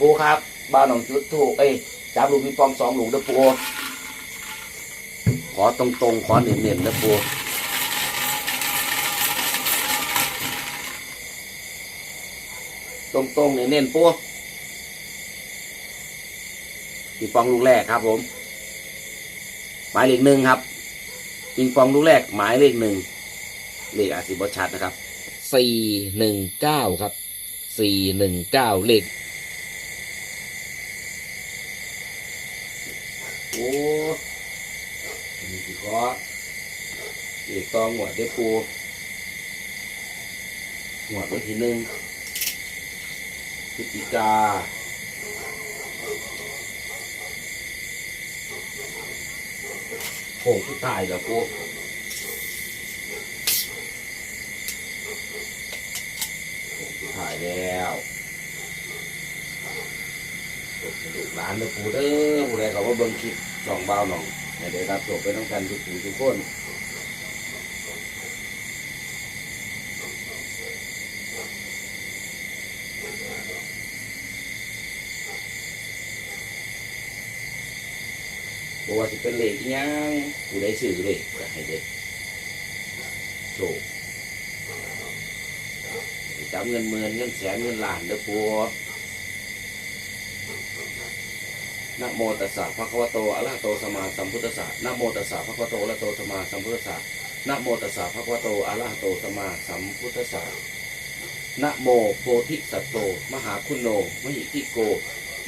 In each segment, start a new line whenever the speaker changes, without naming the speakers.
ปูครับบ้านหนองจุดถูกเอ้ยจับลูกมีปองสองลูกเด้อปูขอตรงๆขอเน้นๆเด้อปูตรงๆเน้นๆปูมีปองลูกแรกครับ ผม หมายเลขหนึ่งครับปิงปองลูกแรก หมายเลขหนึ่งเลขอาจสิบชัดนะครับสี่หนึ่งเก้าครับสี่หนึ่งเก้าเลข โอ้มีกี่ข้อเลขตองหวดได้ปูหวดไว้ทีหนึ่งพฤศจิกาโค้งสุดท้ายแล้วกูโค้งสุดท้ายแล้วลูกหลานเด้อปูเด้อผู้ใดเขาว่าเบิ่งคลิป สองเบาหน่องให้ได้รับจบไปต้องกันทุกผู้ทุกคนบอกว่าจะเป็นเหลขอิหยังผู้ใดซื้อเลขก็ให้เด็กโชคให้จับเงินหมื่นเงินแสนเงินล้านเด้อปู นะโมตัสสะภะคะวะโตอะระหะโตสัมมาสัมพุทธัสสะนะโมตัสสะภะคะวะโตอะระหะโตสัมมาสัมพุทธัสสะนะโมตัสสะภะคะวะโตอะระหะโตสัมมาสัมพุทธัสสะนะโมโพธิสัตโต มหาคุณโนมหิทิโก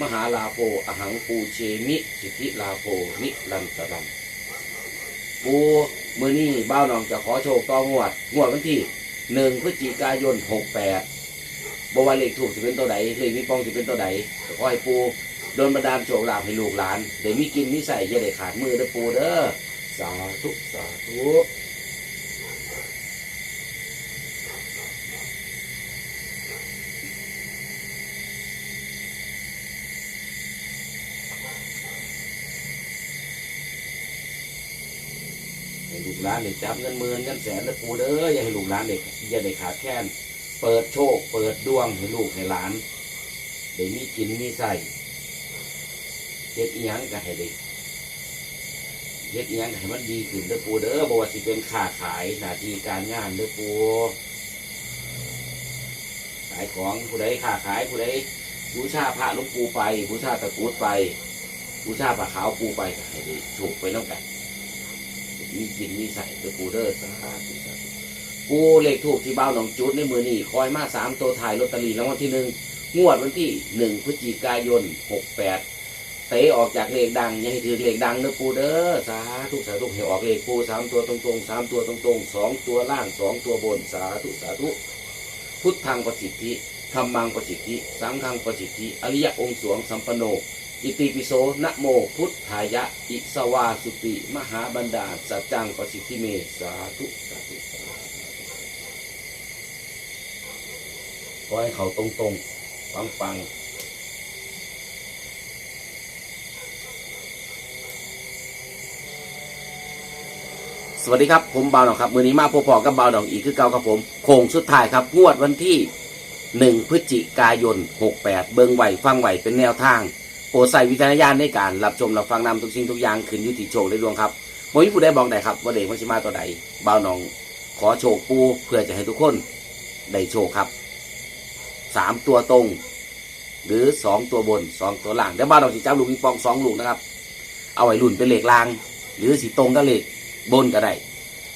มหาลาโภอหังปูเชมิสิทธิลาโภนิรันตรัมปูมือนี่บ้าวน้องจะขอโชคต่องวด งวดวันที่หนึ่งพฤศจิกายนหกแปดบวาเลขถูกจะเป็นตัวใดเลขมีปองจะเป็นตัวใดก็ขอให้ปู โดนบันดาลโชคลาภให้ลูกหลานเดี๋ยวมีกินมีใส่อย่าได้ขาดมือเด้อปูเด้อสาธุสาธุให้ลูกหลานได้จับเงินหมื่นเงินแสนเด้อปูเด้ออย่าให้ลูกหลานเด็กอย่าได้ขาดแคลนเปิดโชค เปิดดวงให้ลูกให้หลานเดี๋ยวมีกินมีใส่ เฮ็ดอีหยังก็ให้ได้เฮ็ดอีหยังก็ให้มันดีขึ้นเด้อปูเด้อบ่ว่าสิเป็นค้าขายหน้าที่การงานเด้อปูขายของผู้ใดค้าขายผู้ใดบูชาพระหลวงปูไปบูชาตะกรุดไปบูชาพระขาวปูไปก็ให้ได้โชคไปแล้วกันมีกินมีใส่เด้อปูเด้อสาธุสาธุปูเลขถูกที่เบ้าหนองจุดในมือนี่คอยมาสามตัวถ่ายลอตเตอรี่รางวัลที่หนึ่งงวดวันที่หนึ่งพฤศจิกายนหกแปด เตะออกจากเลขดังอย่าให้ถือเลขดังเด้อปูเด้อสาธุสาธุให้ออกเลขปูสามตัวตรงๆสามตัวตรงๆสองตัวล่างสองตัวบนสาธุสาธุพุทธังประสิทธิธรรมังประสิทธิ สังฆังประสิทธิ อริยองค์สวงสัมปโน อิติปิโสนะโมพุทธายะ อิสวาสุติ มหาบันดาสัจจังประสิทธิเมสสาธุสาธุขอให้เขาตรงๆ ปังๆ สวัสดีครับผมบ่าวหนองครับมือนี้มาพบพอกับบ่าวหนองอีกคือเก่าครับผมโค้งสุดท้ายครับงวดวันที่หนึ่งพฤศจิกายนหกแปดเบิงไหวฟังไหวเป็นแนวทางโปรดใส่วิจารณญาณในการรับชมรับฟังนำทุกสิ่งทุกอย่างขึ้นยุติโชคในดวงครับโมยผู้ใดบอกได้ครับว่าเด็กมัชิมาตัวใดบ่าวหนองขอโชคปูเพื่อจะให้ทุกคนได้โชคครับสามตัวตรง หรือสองตัวบนสองตัวล่างเดี๋ยวบ่าวหนองสิจับลูกปิงปองสองลูกนะครับเอาไว้ลุ่นเป็นเหล็กลาง หรือสีตรงก็เหล็ก บนก็ได้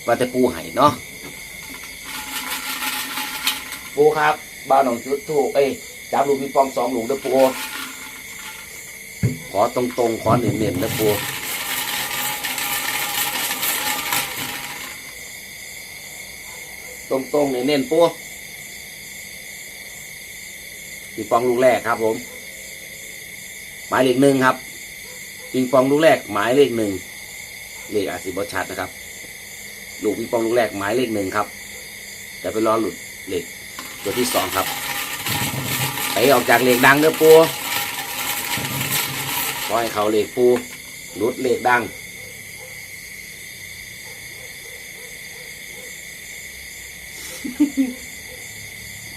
ว่าแต่ปูไห้เนาะปูครับบ้านหนองจุดถูกเอ้ยจับลูกมีปองสองลูกเด้อปูขอตรงตรงๆขอเน้นเน้นๆเด้อปูตรงตรงๆเน้นเน้นๆปูปิงปองลูกแรกครับผม หมายเลขหนึ่งครับปิงปองลูกแรก หมายเลขหนึ่ง เลขอาจสิบชัดนะครับลูกปิงปองลูกแรกหมายเลขหนึ่งครับ แต่ไปรอหลุดเลขตัวที่สองครับไปออกจากเลขดังเด้อปูขอให้เขาเลขปูหลุดเลขดัง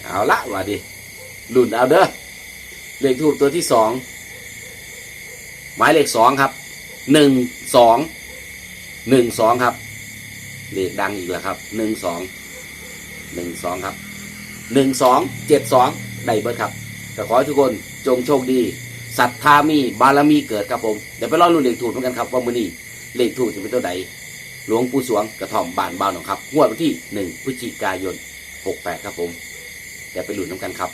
เอาละว่าดิหลุดเอาเด้อเลขทูบตัวที่สองหมายเลขสองครับหนึ่งสอง หนึ่งสองครับเลขดังอีกแล้วครับหนึ่งสองหนึ่งสองครับหนึ่งสองเจ็ดสองได้เบิดครับแต่ขอให้ทุกคนจงโชคดีศรัทธามีบารมีเกิดครับผมเดี๋ยวไปรอรุ่นเลขถูกเหมือนกันครับว่ามือนี้เลขถูกจะเป็นตัวใดหลวงปู่สวงกระท่อมบานบ้านของครับงวดวันที่หนึ่งพฤศจิกายนหกแปดครับผมเดี๋ยวไปลุ้นน้ำกันครับ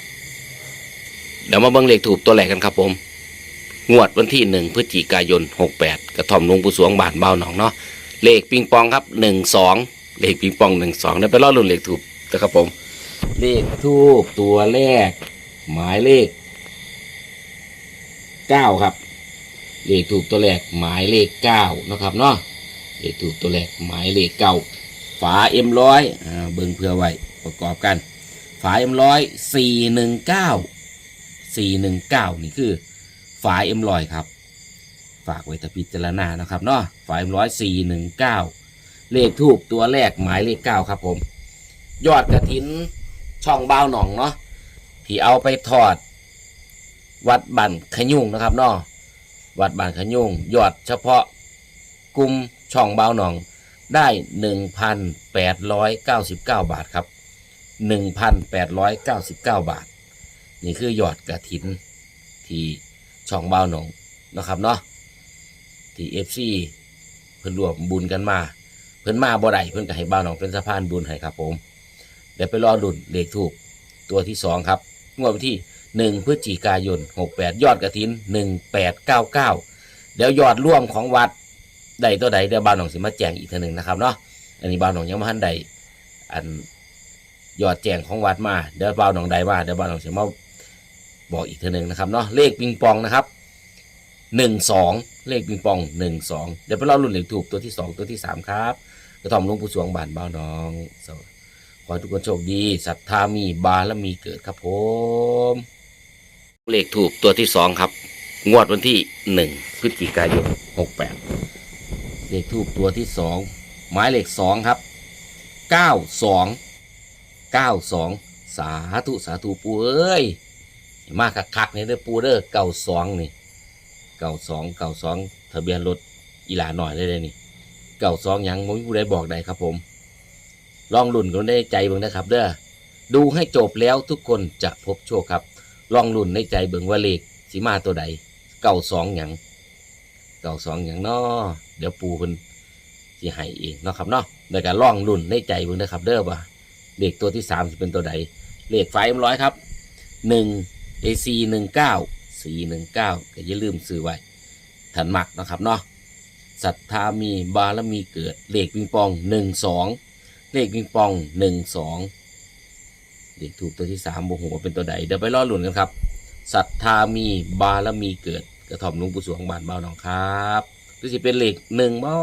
เดี๋ยวมาเบิ่งเลขถูกตัวแรกกันครับผม งวดวันที่หนึ่งพฤศจิกายนหกแปดกระท่อมหลวงปู่สวงบานเบาหนองเนาะ เลขปิงปองครับหนึ่งสองเลขปิงปองหนึ่งสองเดี๋ยวไปรอรุ่นเลขถูกนะครับผม เลขทูบตัวแรก หมายเลขเก้าครับ เลขถูกตัวแรกหมายเลขเก้านะครับเนาะเลขถูกตัวแรกหมายเลขเก้าฝาเอ็มร้อยเบิ่งเพื่อไว้ประกอบกัน ฝาเอ็มร้อยสี่หนึ่งเก้าสี่หนึ่งเก้านี่คือ ฝาเอ็มร้อยครับ ฝากไว้ถ้าพิจารณานะครับเนาะฝ่าเอ็มร้อยสี่หนึ่งเก้าเลขทูบตัวแรกหมายเลขเก้าครับผม ยอดกระถินช่องบ้าวหนองเนาะที่เอาไปทอด วัดบันขยุ่งนะครับเนาะวัดบันขยุ่งยอดเฉพาะกลุ่มช่องบ้าวหนองได้หนึ่งพันแปดร้อยเก้าสิบเก้าบาทครับหนึ่งพันแปดร้อยเก้าสิบเก้าบาท นี่คือยอดกระถินที่ช่องบ้าวหนองนะครับเนาะ ที่เอฟซีเพิ่นรวมบุญกันมา เพิ่นมาบ่ได้เพิ่นก็ให้บ้าวหนองเป็นสะพานบุญให้ครับ ผมเดี๋ยวไปรอดุนเลขถูกตัวที่สองครับงวดวันที่หนึ่งพฤศจิกายนหกแปดยอดกระถินหนึ่งแปดเก้าเก้าเดี๋ยวยอดร่วมของวัดใดตัวใดเดี๋ยวบ่าวหนองสิมาแจ้งอีกทีหนึ่งนะครับเนาะอันนี้บ่าวหนองยังม่ทันใดอันยอดแจ้งของวัดมาเดี๋ยวบ่าวหนองใดมาเดี๋ยวบ่าวหนองสิมาบอกอีกทีหนึ่งนะครับเนาะเลขปิงปองนะครับหนึ่งสอง เลขปิงปองหนึ่งสองเดี๋ยวไปรอรุ่นเลขถูกตัวที่สองตัวที่สามครับ กระท่อมลุงปู่สวงบานบ่าวหนองสวัสดีขอให้ทุกคนโชคดีศรัทธามีบารมีเกิดครับผม เลขถูกตัวที่สองครับ งวดวันที่หนึ่งพฤศจิกายนหกแปดเลขถูกตัวที่สองหมายเลขสองครับเก้าสองเก้าสองสาธุสาธุปูเอ้ย มาคักๆเนี่ยเด้อปูเด้อเก้าสองนี่ เก้าสองเก้าสองทะเบียนรถอีหลาหน่อยเลยเลยนี่เก้าสองยังไม่มีผู้ใดบอกได้ครับผม ลองลุ่นกันได้ใจเบิ่งนะครับเด้อดูให้จบแล้วทุกคนจะพบโชคครับ ลองลุ่นในใจเบิ่งว่าเลขสีมาตัวใดเก่าสองอย่างเก่าสองอย่างเนาะเดี๋ยวปูเพิ่นสิให้เองเนาะครับเนาะโดยการลองลุ่นในใจเบิ่งนะครับ เด้อว่าเลขตัวที่สามจะเป็นตัวใดเลขไฟมร้อยครับหนึ่งเอซีหนึ่งเก้า สี่หนึ่งเก้าก็อย่าลืมซื้อไว้ถันหมักนะครับเนาะศรัทธามีบารมีเกิดเลขปิงปองหนึ่งสองเลขปิงปองหนึ่งสองเลขถูกตัวที่สามโมโหว่าเป็นตัวใดเดี๋ยวไปรอหลุนกันครับศรัทธามีบารมีเกิดกระถ่อมลุงปู่สวงบานเบาหนองครับหรือสิเป็นเลขหนึ่งบ่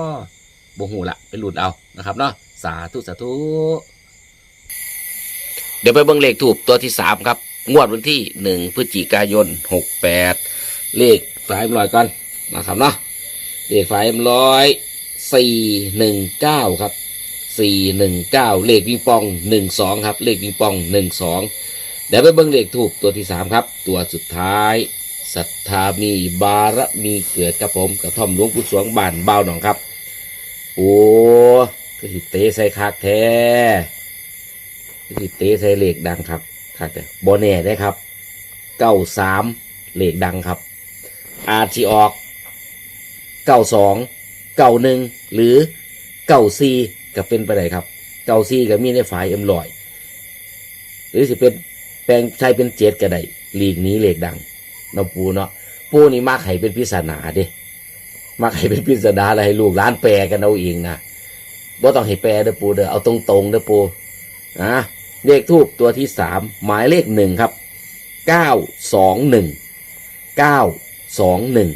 โมโหละไปหลุดเอานะครับเนาะสาธุสาธุ เดี๋ยวไปเบิ่งเลขถูกตัวที่สามครับ งวดวันที่หนึ่งพฤศจิกายนหกแปดเลขฝายลอยกันนะครับเนาะเลขฝายร้อยสี่หนึ่งเก้าครับสี่หนึ่งเก้าเลขปิงปองหนึ่งสองครับ เลขปิงปองหนึ่งสองเดี๋ยวไปเบิ้งเลขถูกตัวที่สามครับ ตัวสุดท้ายศรัทธามีบารมีเกิดครับผมกระท่อมหลวงปู่สวงบ้านเบาหนองครับ โอ้ก็หิเตใส่คักแท้ก็หิเตใส่เลขดังครับ คักแต่โบแน่ได้ครับเก้าสามเลขดังครับ อาจที่ออกเก้าสองเก้าหนึ่งหรือเก้าสี่ก็เป็นไปได้ครับเก้าซีก็มีในฝ่ายเอ็มลอย หรือสิเป็นแปลงใช้เป็นเจ็ดก็ได้หลีกนี้เหล็กดังเนาะปูเนาะปูนี่มักให้เป็นพิศนาเด้มักให้เป็นพิศนาอะไรให้ลูกร้านแปลกันเอาเองนะบ่ต้องให้แปลเด้อปูเด้อเอาตรงๆเด้อปูนะ เลขทูบตัวที่สามหมายเลขหนึ่งครับเก้าสองหนึ่งเก้าสองหนึ่ง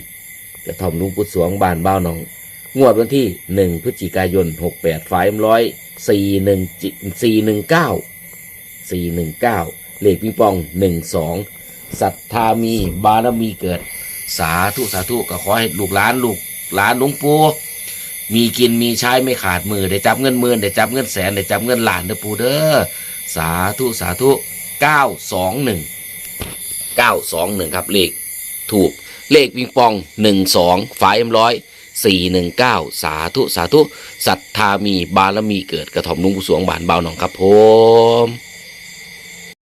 กระท่อมลุงปุดสวงบานบ้าหนอง งวดวันที่หนึ่งพฤศจิกายนหกแปดฝ่ายร้อยสี่หนึ่งสี่หนึ่งเก้าสี่หนึ่งเก้าเลขปิงปองหนึ่งสองศรัทธามีบารมีเกิด สาธุสาธุก็ขอให้ลูกหลานลูกหลานหลวงปู่มีกินมีใช้ไม่ขาดมือได้จับเงินหมื่นได้จับเงินแสนได้จับเงินล้านเด้อปู่เด้อ สาธุสาธุเก้าสองหนึ่งเก้าสองหนึ่งครับ เลขถูกเลขวิงปองหนึ่งสองฝายเอ็มร้อยสี่หนึ่งเก้าสาธุ สาธุศรัทธามีบารมีเกิดกระถมลุงผู้สวงบานเบาหนองครับผม